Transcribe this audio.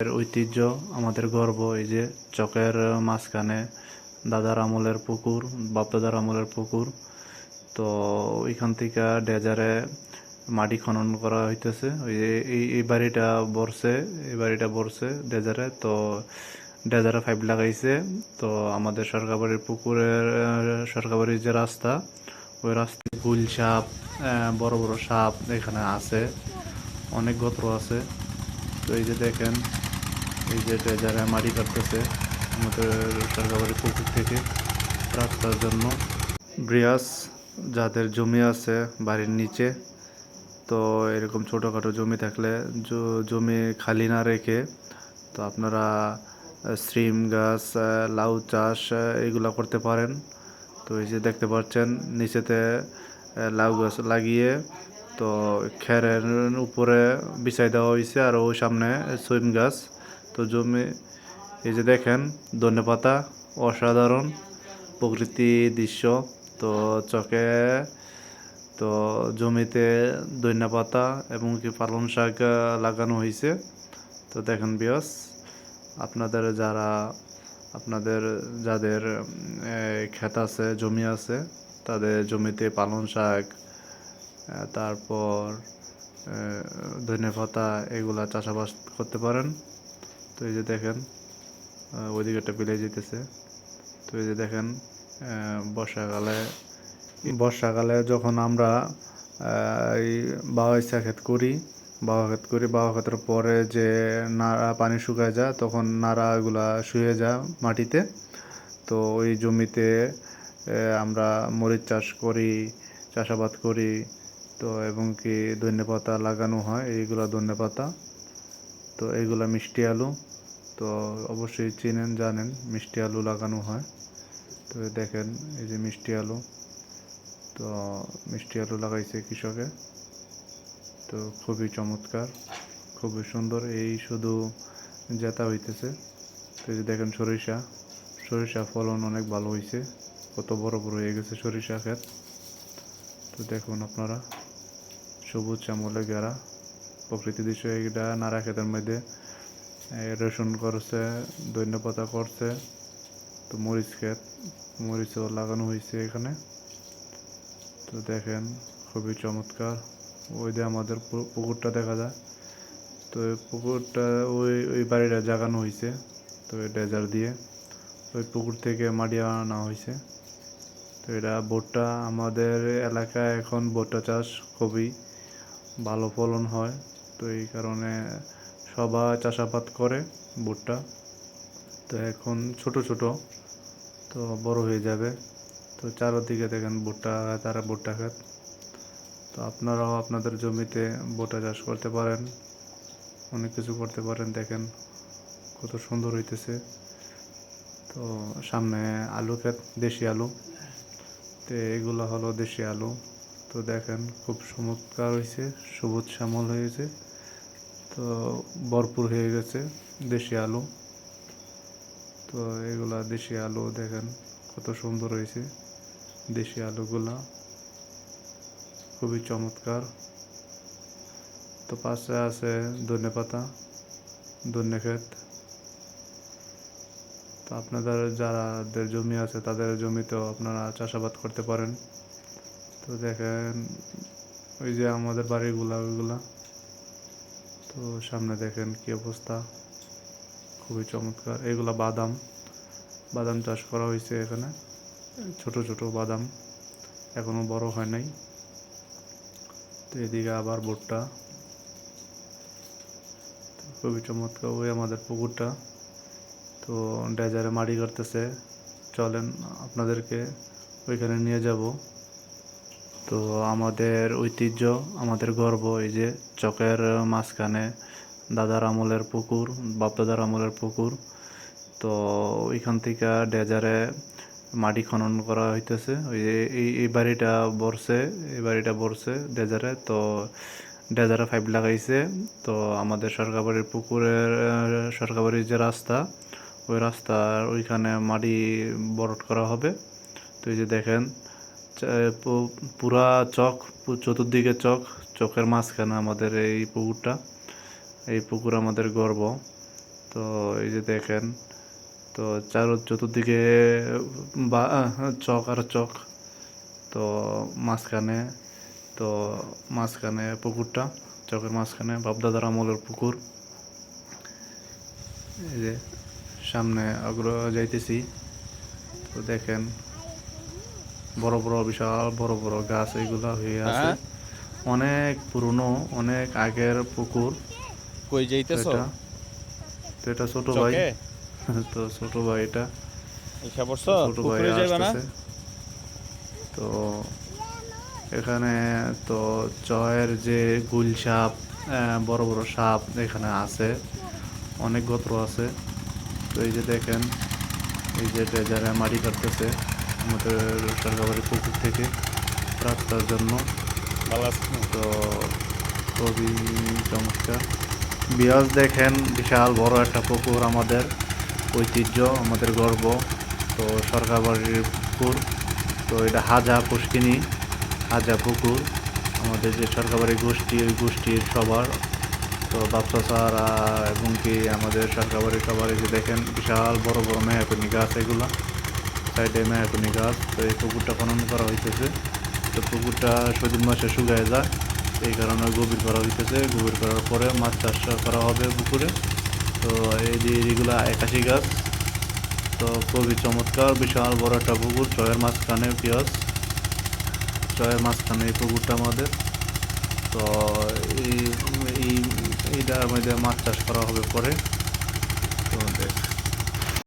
এর ঐতিহ্য আমাদের গর্ব এই যে চকের মাঝখানে দাদার আমলের পুকুর বাপদাদার আমলের পুকুর তো ওইখান থেকে ডেজারে মাটি খনন করা হইতেছে। ওই যে এই এই বাড়িটা বরছে এই বাড়িটা বরছে ডেজারে তো ডেজারে পাইপ লাগাইছে। তো আমাদের সরকারবাড়ির পুকুরের আহ, সরকারবাড়ির যে রাস্তা ওই রাস্তায় গুল সাপ বড় বড় সাপ এখানে আছে অনেক গোত্র আছে। তো এই যে দেখেন এই যে যারা মাটি কাটতেছে, আমাদের সরকারি পুকুর থেকে রাস্তার জন্য। ব্রিয়াস যাদের জমি আছে বাড়ির নিচে, তো এরকম ছোটোখাটো জমি থাকলে জমি খালি না রেখে, তো আপনারা সিম, গাছ লাউ চাষ এগুলো করতে পারেন। তো এই যে দেখতে পাচ্ছেন, নিচেতে লাউ গাছ লাগিয়ে, তো খেরের উপরে বিছাই দেওয়া হয়েছে আর ওই সামনে সুইম গাছ। তো জমি এই যে দেখেন, ধনে পাতা, অসাধারণ প্রকৃতি দৃশ্য। তো চকে, তো জমিতে ধনে পাতা এবং কি পালং শাক লাগানো হয়েছে তো দেখেন বিয়স আপনাদের যারা, আপনাদের যাদের ক্ষেত আছে, জমি আছে, তাদের জমিতে পালং শাক তারপর ধনে পাতা, এগুলা চাষাবাদ করতে পারেন। তো এই যে দেখেন ওইদিকে একটা বিলে যেতেছে তো এই যে দেখেন বর্ষাকালে বর্ষাকালে যখন আমরা এই বাওয়া ইচ্ছা ক্ষেত করি, বাওয়া ক্ষেত করি, বাওয়া ক্ষেতের পরে যে নাড়া পানি শুকায় যায়, তখন নাড়াগুলা শুয়ে যায় মাটিতে। তো ওই জমিতে আমরা মরিচ চাষ করি, চাষাবাদ করি। তো এবং কি ধনে পাতা লাগানো হয়, এইগুলো ধনে পাতা তো এইগুলা মিষ্টি আলু। তো অবশ্যই চিনেন, জানেন, মিষ্টি আলু লাগানো হয়। তো দেখেন, এই যে মিষ্টি আলু। তো মিষ্টি আলু লাগাইছে কৃষকে। তো খুবই চমৎকার, খুবই সুন্দর। এই শুধু জেতা হইতেছে। তো যে দেখেন সরিষা। সরিষা ফলন অনেক ভালো হয়েছে কত বড় বড় হয়ে গেছে সরিষা ক্ষেত। তো দেখুন আপনারা, সবুজ শ্যামলে ঘেরা প্রকৃতি দৃশ্য এটা নারা ক্ষেতের মধ্যে রসুন করছে, ধন্য পাতা করছে, তো মরিচ ক্ষেত, মরিচও লাগানো হয়েছে এখানে। তো দেখেন, খুবই চমৎকার। ওই দিয়ে আমাদের পুকুরটা দেখা যায়। তো পুকুরটা, ওই ওই বাড়িটা জাগানো হয়েছে, তো এই ডেজার দিয়ে। ওই পুকুর থেকে মাটি আনা হয়েছে। তো এটা ভুট্টা, আমাদের এলাকায় এখন ভুট্টা চাষ খুবই ভালো ফলন হয়। তো এই কারণে সবাই চাষাবাদ করে ভুট্টা। তো এখন ছোট ছোট, তো বড় হয়ে যাবে। তো চারদিকে দেখেন ভুট্টা, তারা ভুট্টা খাত। তো আপনারাও আপনাদের জমিতে ভুট্টা চাষ করতে পারেন, অনেক কিছু করতে পারেন। দেখেন কত সুন্দর হইতেছে। তো সামনে আলু ক্ষেত দেশি আলু। তো এগুলো হলো দেশি আলু। তো দেখেন খুব চমৎকার হয়েছে সবুজ শ্যামল হয়েছে তো ভরপুর হয়ে গেছে, দেশি আলু। তো এগুলা দেশি আলু দেখেন কত সুন্দর হয়েছে। দেশি আলুগুলা খুবই চমৎকার। তো পাশে আছে ধনে পাতা, ধনে ক্ষেত। তো আপনাদের যাদের জমি আছে তাদের জমিতেও আপনারা চাষাবাদ করতে পারেন। তো দেখেন ওই যে আমাদের বাড়িগুলা, ওইগুলা। তো সামনে দেখেন কি অবস্থা। খুবই চমৎকার। এগুলা বাদাম। বাদাম চাষ করা হয়েছে এখানে। ছোট ছোট বাদাম। এখনও বড় হয় নাই। তো এদিকে আবার ভুট্টা। তো খুবই চমৎকার ওই আমাদের পুকুরটা। তো ডেজারে মাটি করতেছে চলেন আপনাদেরকে ওইখানে নিয়ে যাব। তো আমাদের ঐতিহ্য, আমাদের গর্ব, এই যে চকের মাঝখানে দাদার আমলের পুকুর, বাপদাদার আমলের পুকুর, তো ওইখান থেকে ডেজারে মাটি খনন করা হইতেছে। ওই যে এই এই বাড়িটা বরছে এই বাড়িটা বরছে ডেজারে, তো ডেজারে পাইপ লাগাইছে। তো আমাদের সরকারবাড়ির পুকুরের, সরকারবাড়ির যে রাস্তা, ওই রাস্তার ওইখানে মাটি বরট করা হবে। তো এই যে দেখেন পুরা চক চতুর্দিকে চক, চকের মাঝখানে আমাদের এই পুকুরটা। এই পুকুর আমাদের গর্ব। তো এই যে দেখেন, তো চারো, চতুর্দিকে, বা চক আর চক। তো মাঝখানে তো মাঝখানে পুকুরটা, চকের মাঝখানে বাপদাদার আমলের পুকুর। এই যে সামনে আগ্রহ যাইতেছি। তো দেখেন বড় বড় বিশাল বড় বড় গাছ এইগুলা হয়ে আছে। হ্যাঁ? অনেক পুরনো অনেক আগের পুকুর। কই যাইতেছ? তো এটা ছোট ভাই। তো ছোট ভাই এটা। ছোট ভাই আসতেছে। তো এখানে তো চয়ের যে গুল সাপ বড় বড় সাপ এখানে আছে। অনেক গোত্র আছে। তো এই যে দেখেন এই যে যারা মাটি কাটতেছে। আমাদের সরকারি পুকুর থেকে রাস্তার জন্য? তো খুবই চমৎকার। বিয়াস দেখেন বিশাল বড় একটা পুকুর আমাদের। ঐতিহ্য আমাদের গর্ব। তো সরকার বাড়ির পুকুর তো এটা হাজা পুষ্কিনী হাজা পুকুর। আমাদের যে সরকারি গোষ্ঠী ওই গোষ্ঠীর সবার। তো বাপসা স্যার এবং কি আমাদের সরকারি সবার এই যে দেখেন বিশাল বড় বড় মেয়াকুনি গাছ এগুলা। সাইডে মেয়াকুনি গাছ, তো এই পুকুরটা খনন করা হইতেছে। তো পুকুরটা সদিন মাসে শুকায় যায় এই কারণে গভীর করা হইতেছে। গভীর করার পরে মাছ চাষ করা হবে পুকুরে। তো এই যে এগুলা একাশি গাছ, তো খুবই চমৎকার, বিশাল বড় একটা পুকুর চয়ের মাঝখানে পেঁয়াজ চয়ের মাঝখানে এই পুকুরটা আমাদের। তো এই, এইটার মধ্যে মাছ চাষ করা হবে পরে। তো দেখ।